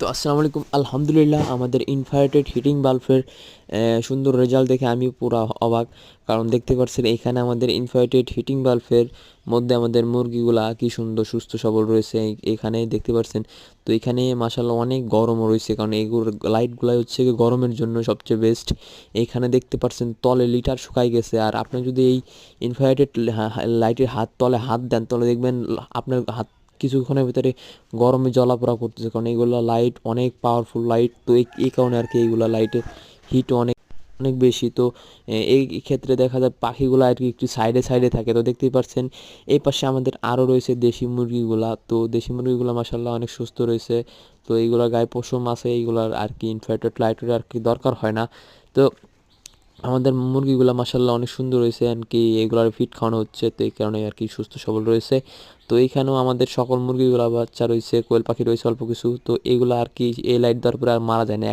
তো আসসালামু আলাইকুম। আলহামদুলিল্লাহ, আমাদের ইনভার্টেড হিটিং বাল্বের সুন্দর রেজাল্ট দেখে আমি পুরো অবাক। কারণ দেখতে পাচ্ছেন, এখানে আমাদের ইনভার্টেড হিটিং বাল্বের মধ্যে আমাদের মুরগিগুলা কি সুন্দর সুস্থ সবল রয়েছে, এখানে দেখতে পাচ্ছেন। তো এখানে মাসাল্লাহ অনেক গরমও রয়েছে, কারণ এইগুলো লাইটগুলো হচ্ছে গরমের জন্য সবচেয়ে বেস্ট এখানে দেখতে পাচ্ছেন, তলে লিটার শুকাই গেছে। আর আপনি যদি এই ইনভার্টেড লাইটের হাত, তলে হাত দেন, তাহলে দেখবেন আপনার হাত কিছুক্ষণের ভিতরে গরমে জ্বলাপোড়া করতেছে। কারণ এইগুলো লাইট অনেক পাওয়ারফুল লাইট তো এই কারণে আর কি এইগুলো লাইটের হিট অনেক অনেক বেশি। তো এই ক্ষেত্রে দেখা যায় পাখিগুলো আর কি একটু সাইডে সাইডে থাকে। তো দেখতেই পাচ্ছেন এই পাশে আমাদের আরও রয়েছে দেশি মুরগিগুলা। তো দেশি মুরগিগুলো মাসাল্লাহ অনেক সুস্থ রয়েছে। তো এইগুলো গায়ে পশম আছে, এইগুলোর আর কি ইনভার্টেড লাইটের আর কি দরকার হয় না। তো আমাদের মুরগিগুলো মাসাল্লাহ অনেক সুন্দর রয়েছে আর কি এগুলার ফিট খাওয়ানো হচ্ছে, তো এই কারণে আর কি সুস্থ সবল রয়েছে। তো এইখানেও আমাদের সকল মুরগিগুলো বাচ্চা রয়েছে, কোয়েল পাখি রয়েছে অল্প কিছু, তো এগুলো আর কি এই লাইট দেওয়ার পরে আর মারা যায় না।